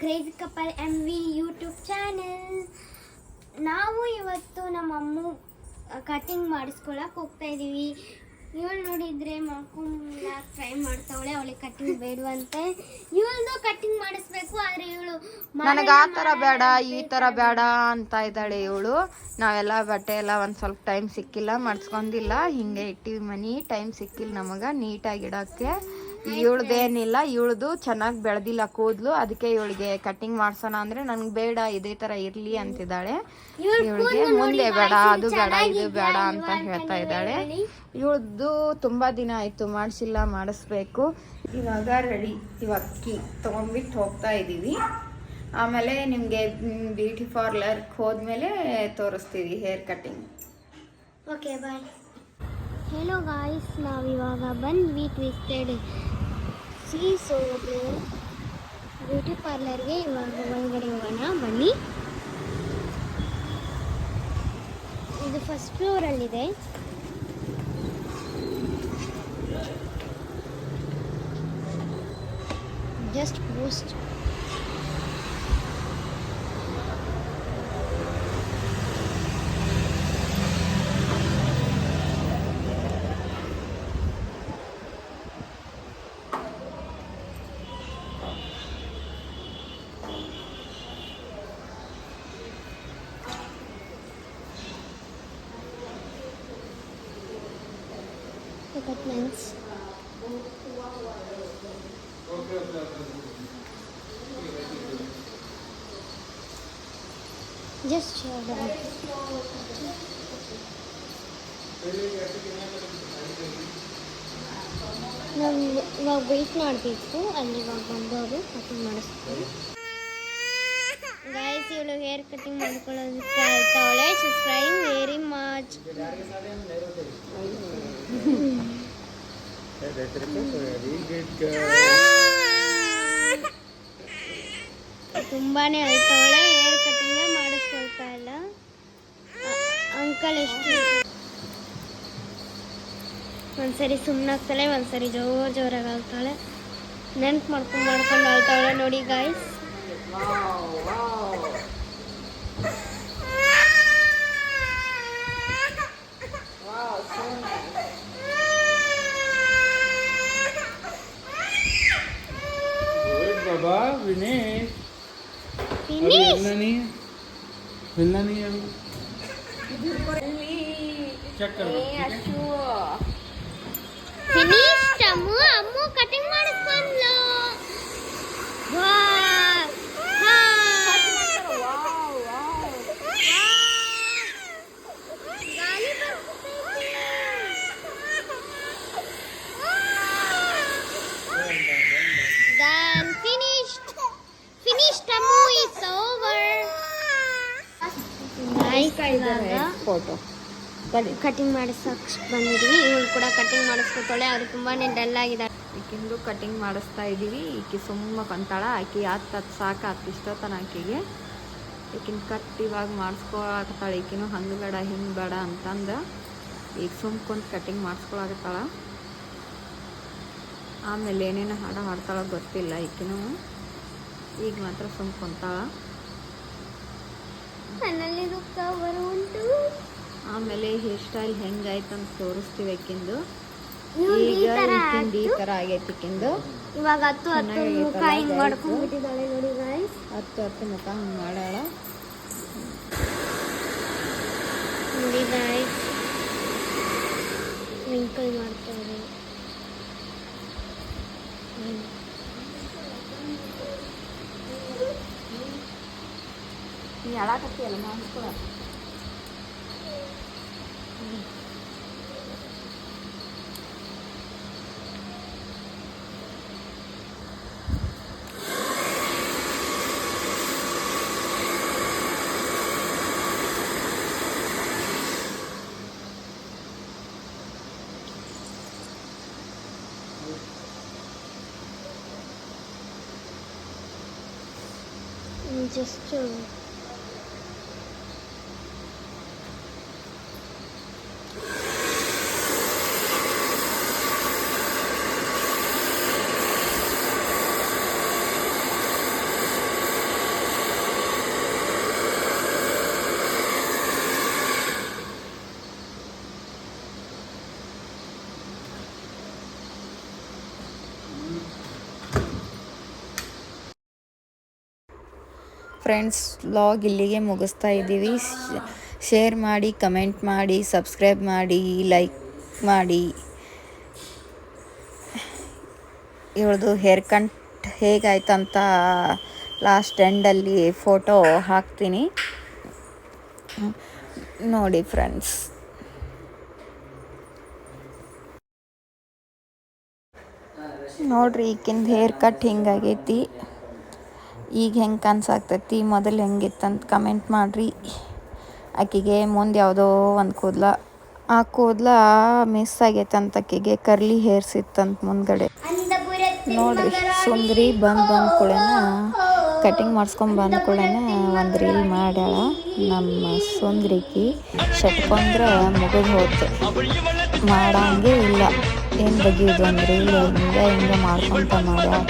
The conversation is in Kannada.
Crazy couple M V YouTube channel ನಾವು ಇವತ್ತು ನಮ್ಮ ಅಮ್ಮ ಕಟಿಂಗ್ ಮಾಡಿಸ್ಕೊಳಕ್ ಹೋಗ್ತಾ ಇದೀವಿ. ಇವಳು ನೋಡಿದ್ರೆ ಮಕ್ಕಳ ಟ್ರೈ ಮಾಡ್ತಾವಳೆ ಅವಳಿಗೆ ಕಟಿಂಗ್ ಬೇಡವಂತೆ. ಇವಳದು ಕಟಿಂಗ್ ಮಾಡಿಸ್ಬೇಕು ಆದ್ರೆ ಇವಳು ನನಗೆ ಆ ಥರ ಬೇಡ ಈ ಥರ ಬೇಡ ಅಂತ ಇದ್ದಾಳೆ ಇವಳು. ನಾವೆಲ್ಲ ಬಟ್ಟೆ ಎಲ್ಲ ಒಂದು ಸ್ವಲ್ಪ ಟೈಮ್ ಸಿಕ್ಕಿಲ್ಲ ಮಾಡಿಸ್ಕೊಂಡಿಲ್ಲ. ಹಿಂಗೆ ಇಟ್ಟಿವಿ ಮನಿ ಟೈಮ್ ಸಿಕ್ಕಿಲ್ಲ ನಮಗೆ ನೀಟಾಗಿ ಇಡೋಕ್ಕೆ. ಇವಳ್ದೇನಿಲ್ಲ ಇವಳ್ದು ಚೆನ್ನಾಗಿ ಬೆಳೆದಿಲ್ಲ ಕೂದಲು. ಅದಕ್ಕೆ ಇವಳಿಗೆ ಕಟಿಂಗ್ ಮಾಡ್ಸೋಣ ಅಂದ್ರೆ ನನಗೆ ಬೇಡ ಇದೇ ಥರ ಇರಲಿ ಅಂತಿದ್ದಾಳೆ. ಇವಳಿಗೆ ಮುಂದೆ ಬೇಡ ಅದು ಬೇಡ ಇದು ಬೇಡ ಅಂತ ಹೇಳ್ತಾ ಇದ್ದಾಳೆ. ಇವಳದ್ದು ತುಂಬ ದಿನ ಆಯಿತು ಮಾಡಿಸಿಲ್ಲ ಮಾಡಿಸ್ಬೇಕು. ಇವಾಗ ರೆಡಿ ಇವಾಗ ಅಕ್ಕಿ ತೊಗೊಂಡ್ಬಿಟ್ಟು ಹೋಗ್ತಾ ಇದ್ದೀವಿ. ಆಮೇಲೆ ನಿಮಗೆ ಬ್ಯೂಟಿ ಪಾರ್ಲರ್ಗೆ ಹೋದ್ಮೇಲೆ ತೋರಿಸ್ತೀವಿ hair cutting okay bye hello guys ಇವಾಗ ಬಂದ್ವಿ ಟ್ವಿಸ್ಟೆಡ್ ಸಿ ಸೋಗೆ ಬ್ಯೂಟಿ ಪಾರ್ಲರ್ಗೆ ಇವಾಗ ಒಳಗಡೆ ಹೋಗೋಣ ಬನ್ನಿ ಇದು ಫಸ್ಟ್ ಫ್ಲೋರಲ್ಲಿದೆ just post Apartments. Just share that. ನಾವು ಇವಾಗ ವೆಯ್ಟ್ ಮಾಡಬೇಕು ಅಲ್ಲಿ ಇವಾಗ ಬಂದವರು ಕಟಿಂಗ್ ಮಾಡಿಸ್ತೀವಿ ಗಾಯಸ್ ಇವಳು ಹೇರ್ ಕಟಿಂಗ್ ಮಾಡ್ಕೊಳ್ಳೋದಕ್ಕೆ ಹೇಳ್ತಾವಳೆ ಸಬ್ಸ್ಕ್ರೈಬ್ ವೆರಿ ಮಚ್ ತುಂಬಾನೇ ಅಳ್ತಾವಳೆ ಹೇರ್ ಕಟಿಂಗ್ ಮಾಡಿಸ್ಕೊಳ್ತಾ ಇಲ್ಲ. ಅಂಕಲ್ ಎಷ್ಟು? ಒಂದ್ಸರಿ ಸುಮ್ಮನಾಗ್ತಾಳೆ ಒಂದ್ಸರಿ ಜೋರ್ ಜೋರಾಗಿ ಅಳ್ತಾಳೆ. ನೆನ್ಪು ಮಾಡ್ಕೊಂಡು ಮಾಡ್ಕೊಂಡು ಅಳ್ತಾವಳೆ ನೋಡಿ ಗಾಯ್ಸ್ बाबा विनेश। मिलना नहीं है। मिलना नहीं है। अभी चेक करो फिनिश ಫೋಟೋ ಬನ್ನಿ. ಕಟಿಂಗ್ ಮಾಡಿಸಕ್ ಬಂದಿದ್ವಿ. ಇವಳು ಕೂಡ ಕಟಿಂಗ್ ಮಾಡಿಸ್ಕೊತಾಳೆ. ಅವ್ರು ತುಂಬಾನೇ ಡಲ್ ಆಗಿದ್ದಾರೆ. ಈಕಿಂದು ಕಟಿಂಗ್ ಮಾಡಿಸ್ತಾ ಇದ್ದೀವಿ. ಈಕೆ ಸುಮ್ಮ ಕಂತಾಳ. ಆಕೆ ಹತ್ತು ಹತ್ತು ಸಾಕು ಹತ್ತು ಇಷ್ಟೊತ್ತನ ಆಕಿಗೆ. ಈಕಿನ ಕಟ್ ಇವಾಗ ಮಾಡಿಸ್ಕೊಳಕತ್ತಾಳ. ಈಕಿನೂ ಹಂಗೆ ಬೇಡ ಹಿಂಗೆ ಬೇಡ ಅಂತಂದು. ಈಗ ಸುಮ್ ಕುಂತು ಕಟಿಂಗ್ ಮಾಡಿಸ್ಕೊಳಕತ್ತಾಳ. ಆಮೇಲೆ ಏನೇನು ಹಾಡ ಹಾಡ್ತಾಳ ಗೊತ್ತಿಲ್ಲ ಈಕಿನೂ. ಈಗ ಮಾತ್ರ ಸುಮ್ ಕುಂತಾಳ ನನ್ನಲ್ಲಿ ದುಃಖ ಉಂಟು ಆಮೇಲೆ ಹೇರ್ ಸ್ಟೈಲ್ ಹೆಂಗಾಯ್ತು ಅಂತ ತೋರಿಸ್ತೀವಿ ಆಕಿಂದು ಈಗ ತರ ಈಕಿಂದು ಈ ಥರ ಆಗೈತಿ ಈಕಿಂದು. ಇವಾಗ ಹತ್ತು ಹತ್ತು ಮುಖ ಹಿಂಗ್? ಮಾಡ್ಕೊಂಡ್ಬಿಟ್ಟಿದ್ದಾಳೆ ನೋಡಿ ಗಾಯ್ಸ್ ಹತ್ತು ಹತ್ತು ಮುಖ ಹಂಗೆ ಮಾಡಾಳ. ನೋಡಿ ಗಾಯ್ಸ್ ವಿಂಕಲ್ ಮಾಡ್ತಾರೆ Kaki yang just to friends vlog ಇಲ್ಲಿಗೆ ಮುಗಿಸ್ತಾ ಇದ್ದೀವಿ. ಶೇರ್ ಮಾಡಿ, ಕಮೆಂಟ್ ಮಾಡಿ, ಸಬ್ಸ್ಕ್ರೈಬ್ ಮಾಡಿ, ಲೈಕ್ ಮಾಡಿ. ಇವಳದು ಹೇರ್ ಕಟ್ ಹೇಗಾಯ್ತಂತ ಲಾಸ್ಟ್ ಎಂಡಲ್ಲಿ ಫೋಟೋ ಹಾಕ್ತೀನಿ. ನೋಡಿ ಫ್ರೆಂಡ್ಸ್. ನೋಡ್ರಿ ಈಕಿಂದ ಹೇರ್ ಕಟ್ ಹಿಂಗಾಗೈತಿ. ಈಗ ಹೆಂಗೆ ಕನ್ಸಾಗ್ತೈತಿ? ಮೊದಲು ಹೆಂಗಿತ್ತಂತ ಕಮೆಂಟ್ ಮಾಡಿರಿ. ಆಕೆಗೆ ಮುಂದೆ ಯಾವುದೋ ಒಂದು ಕೂದಲ. ಆ ಕೂದಲ ಮಿಸ್ ಆಗೈತಂತ ಆಕೆಗೆ ಕರ್ಲಿ ಹೇರ್ಸ್ ಇತ್ತಂತ ಮುಂದ್ಗಡೆ. ನೋಡ್ರಿ, ಸುಂದ್ರಿ ಬಂದು ಬಂದ ಕೂಡ ಕಟಿಂಗ್ ಮಾಡಿಸ್ಕೊಂಡು ಬಂದ ಕೂಡನ ಒಂದು ರೀಲ್ ಮಾಡ್ಯಾಳ. ನಮ್ಮ ಸುಂದ್ರಿಕಿ ಶಟ್ಕೊಂಡ್ರೆ ಮುಗಿದು ಹೋಯ್ತು ಮಾಡಂಗೆ ಇಲ್ಲ. ಏನು ಬಗೆಯೋದು ಒಂದು ರೀಲ್ ಹಿಂಗೆ ಹಿಂಗೆ ಮಾಡ್ಕೊತ ಮಾಡ್ಯಾಳ.